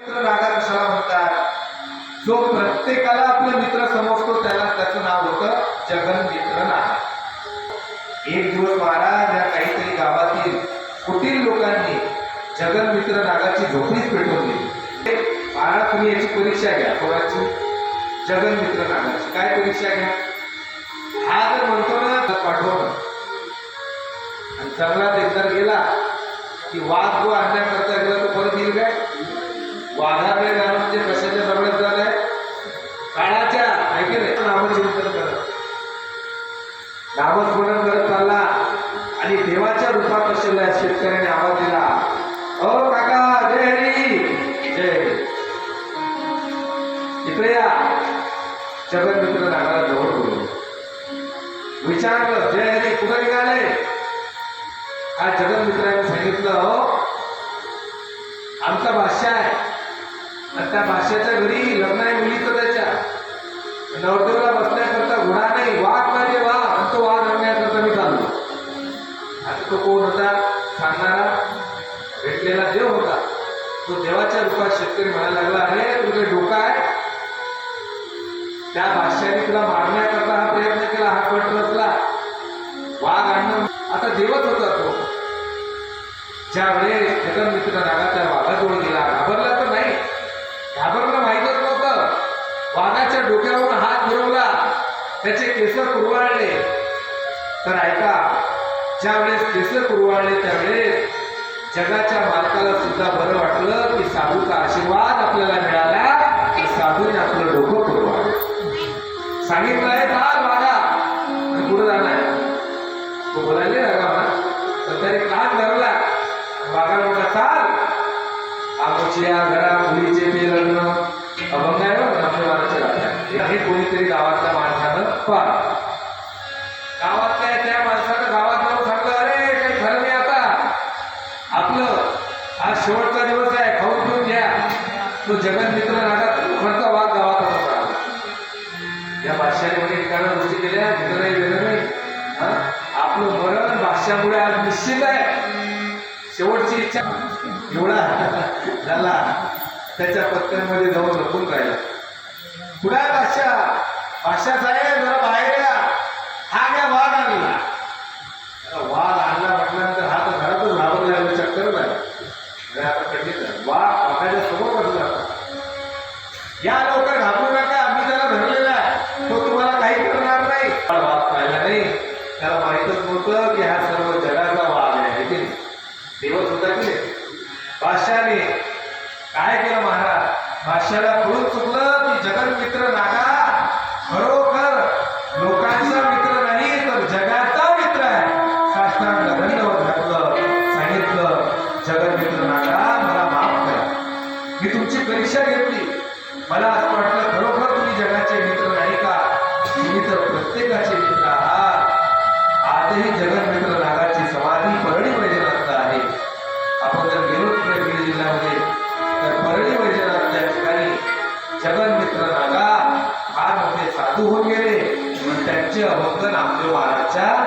मित्र रागा कशाला म्हणतात जो प्रत्येकाला आपला मित्र समजतो त्याला त्याचं नाव होतं जगन मित्र नाग एक दिवस महाराज या काहीतरी गावातील कुटील लोकांनी जगन मित्र नागाची झोपडीच पेटवली. महाराज तुम्ही याची परीक्षा घ्या कोणाची? जगन मित्र नागाची. काय परीक्षा घ्या? हा जर म्हणतो ना तर पाठवणं आणि जंगलात एकदा गेला की वाघ जो आणण्याकरता गेला तो परत येईल काय? वाघाकडे जाणं म्हणजे कशाच्या झालं आहे? काळाच्या ऐकेल नामचिंतन करत नामस्मरण करत चालला आणि देवाच्या रूपात असलेल्या शेतकऱ्याने आवाज दिला. ओ काका जय हरी. जय. इकडे या. जगन मित्र नागाला जवळ बोलवलं. विचारलं जय हरी कुठं निघाले? हा जगन मित्राने सांगितलं हो. आमचा भाषा त्या भाषेच्या घरी लग्न आहे मुलीचं त्याच्या. नवरदेवला बसण्याकरता घोडा नाही वाघ पाहिजे म्हणजे वा आणि तो वाघ आणण्याकरता मी चाललो. आता तो कोण होता? सांगणारा भेटलेला देव होता. तो देवाच्या रूपात शेतकरी म्हणायला लागला अरे तुझे डोका आहे? त्या भाष्याने तुला मारण्याकरता हा प्रयत्न केला हा कट रचला. वाघ आणणं आता देवच होता तो. ज्यावेळेस जगन मित्र नागाच्या वाघाच्या डोक्यावर हात फिरवला. त्याचे केस कुरवाळले. तर ऐका ज्या वेळेस केस कुरवाळले त्यावेळेस जगाच्या मालकाला सुद्धा बरं वाटलं की साधूचा आशीर्वाद आपल्याला मिळाला की साधूने आपलं डोकं कुरवाळलं. सांगितलं आहे चाल वाघा पुढे जाणार तो बोलायला लागा म्हणा. तर त्याने कान धरला. वाघा म्हणला चाल आमच्या घरा मुलीचे ते माणसानं गावातल्या त्या माणसानं गावात जाऊन सांगलं अरे काही खरं नाही आता. आपलं आज शेवटचा दिवस आहे खाऊन पिऊन घ्या. तो जगन मित्र रागात लोकांचा वाघ गावात होता. या बादशाने म्हणजे एकाला गोष्टी केल्या मित्र नाही वेगळं नाही. आपलं मरण बादशामुळे आज निश्चित आहे. शेवटची इच्छा. एवढा झाला. त्याच्या पत्त्यांमध्ये जाऊन लपून राहिला. पुढे बादशाह. बादशाह साहेब जरा बाहेर या हा घ्या वाघ आणला आता वाघ आणला म्हटल्यानंतर हा तर घरातच घाबरला चक्कर झाला अरे आता वाघ वाघाच्या समोर बसला. होता. या लवकर घाबरू नका आम्ही त्याला धरलेला आहे. तो तुम्हाला काही करणार नाही. पण वाघ पाहिला नाही. त्याला माहीतच नव्हतं की हा सर्व जगाचा वाघ आहे है की नाही? होता की बादशाने काय केलं महाराज? बादशाला कळून चुकलं की जगन मित्र नागा खरोखर लोकांचा मित्र नाही तर जगाचा मित्र आहे. साष्टांग दंडवत घातलं सांगितलं जगन मित्र परीक्षा घेतली. मला असं वाटलं खरोखर तुम्ही जगाचे मित्र नाही का? तुम्ही तर प्रत्येकाचे मित्र आहात. आजही जगनमित्र नागाची समाधी परळी वैजनाथ आहे. आपण जर गेलो तिकडे बीड जिल्ह्यामध्ये तर परळी वैजनाथ या ठिकाणी जगनमित्र नागा फार मोठे साधू होऊन गेले. त्यांचे अभंग नामदेव महाराजच्या